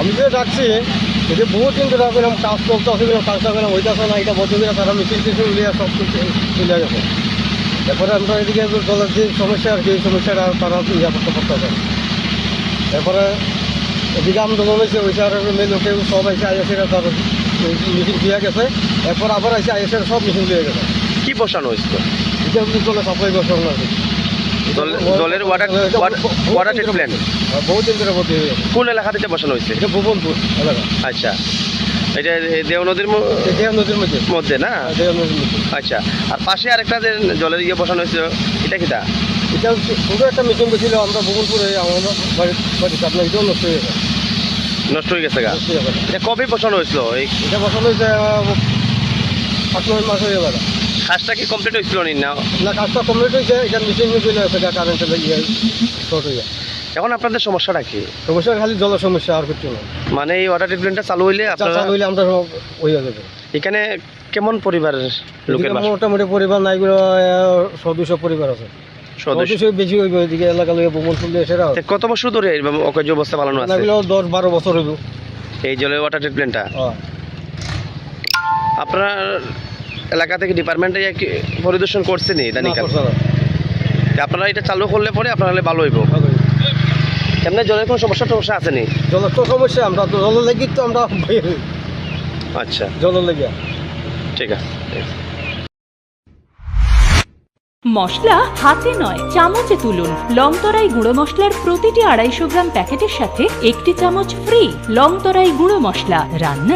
আমি যে ডাকছি এটা বহুত দিন ধরে এরকম কাজ করতে আসে কাজটা করে হইতেছে না এটা বছর করে তারা মিছিল টিছিল উলিয়া সব কিছু চলে গেছে এরপরে আমরা এদিকে দলের যে সমস্যা আর কি এই সমস্যাটা তারা ইয়া করতে পারতেছে এরপরে এদিকে আন্দোলন হয়েছে ওই আর মেয়ে লোকে সব এসে আইএসের তার মিছিল দিয়ে গেছে। এরপর আবার এসে আইএসের সব মিছিল দিয়ে গেছে। কি বসানো হয়েছিল এটা কিন্তু চলে সাপ্লাই বছর না দল- দলের water- water- water treatment? plan? দিন ধরে হয়ে কোন এলাকা থেকে বসানো হয়েছে? এটা ভুবনপুর এলাকা। আচ্ছা। এটা দেও নদীর দেহ নদীর মধ্যে। মধ্যে না? দেহ নদীর মধ্যে। আচ্ছা। আর পাশে আরেকটা যে জলের ইয়ে বসানো হয়েছিল এটা কিটা? এটা হচ্ছে পুরো একটা মিটিং গেছিল আমরা ভুবনপুরে আমাদের বাড়ির বাড়িতে আপনার এটাও নষ্ট হয়ে গেছে। নষ্ট হয়ে গেছে গা? হয়ে এটা কবে বসানো হয়েছিল? এটা বসানো হয়েছে আট নয় মাস হয়ে গেল। কাজটা কি কমপ্লিট হয়েছিল নি? না? না কাজটা কমপ্লিট হয়েছে এটা মিটিং চলে গেছে কারেন্টের ইয়ে শর্ট হয়ে এখন আপনাদের সমস্যাটা কি? সমস্যা খালি জলের সমস্যা আর কিছু না। মানে এই ওয়াটার ট্রিটমেন্টটা চালু হইলে আপনারা চাষা হইলে আমরা সব হয়ে যাবে। এখানে কেমন পরিবারের লোকের বাস? মোটামুটি পরিবার নাই সদস্য পরিবার আছে। বেশি হইব এদিকে এলাকা সেটা তে কত বছর ধরে এইরকম অবস্থা পালন আছে? দশ বারো বছর হইব। এই জলের ওয়াটার ট্রিটমেন্টটা হ্যাঁ। আপনার এলাকা থেকে ডিপার্টমেন্টে পরিদর্শন করছেন না, ইদানিকাল। আপনারা এটা চালু করলে পরে আপনার ভালো হইব। এমনি জলের কোনো সমস্যা টমস্যা আছে নি? জলের তো সমস্যা আমরা তো জলের লাগি তো আমরা আচ্ছা। জলের লাগিয়া ঠিক আছে ঠিক আছে। মশলা হাতে নয় চামচে তুলুন। লংতরাই গুঁড়ো মশলার প্রতিটি আড়াইশো গ্রাম প্যাকেটের সাথে একটি চামচ ফ্রি লংতরাই গুঁড়ো মশলা। রান্না